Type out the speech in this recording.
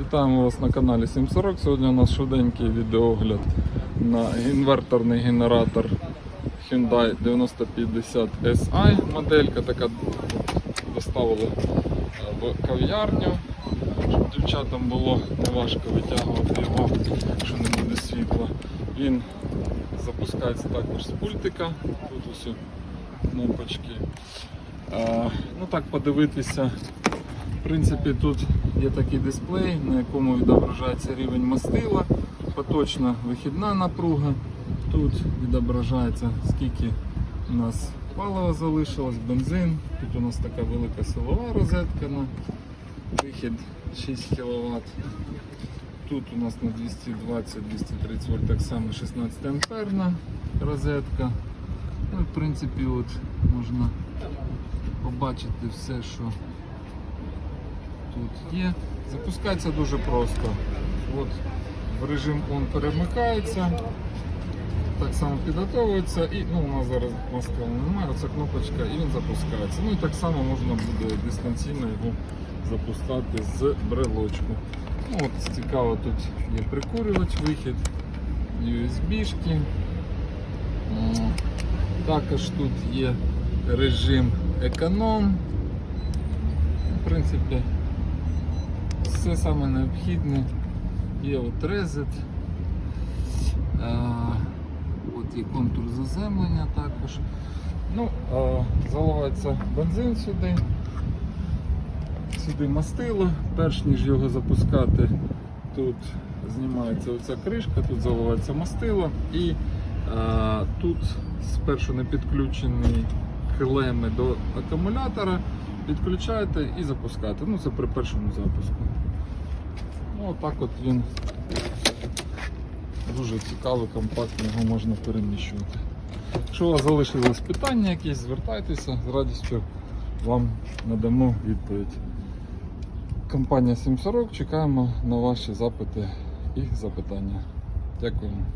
Вітаємо вас на каналі 740. Сьогодні у нас швиденький відеогляд на інверторний генератор Hyundai 9050 SI. Моделька така доставили е, в кав'ярню, щоб дівчатам було неважко витягувати його, якщо не буде світла. Він запускається також з пультика. Тут усі кнопочки. Е, Ну так подивитися. В принципі, тут є такий дисплей, на якому відображається рівень мастила, поточна вихідна напруга. Тут відображається, скільки у нас палива залишилось, бензин. Тут у нас така велика силова розетка на вихід 6 кВт. Тут у нас на 220-230 вольт так само 16 амперна розетка. Ну, в принципі, от можна побачити все, що тут є. Запускається дуже просто. От в режим он перемикається, так само підготовується і ну, у нас зараз мастила немає, оця кнопочка і він запускається. Ну і так само можна буде дистанційно його запускати з брелочку. Ну, от Цікаво, тут є прикурювач, вихід, USB-шки. Також тут є режим економ. В принципі, все саме необхідне. Є от резет, а, от є контур заземлення також. Ну, а, заливається бензин сюди, сюди мастило, перш ніж його запускати, тут знімається оця кришка, тут заливається мастило і а, тут спершу не підключені клеми до акумулятора, підключаєте і запускаєте. Ну це при першому запуску. Ну отак от він дуже цікавий, компактний, його можна переміщувати. Якщо у вас залишились питання якісь, звертайтеся, з радістю вам надамо відповідь. Компанія 740, чекаємо на ваші запити і запитання. Дякуємо.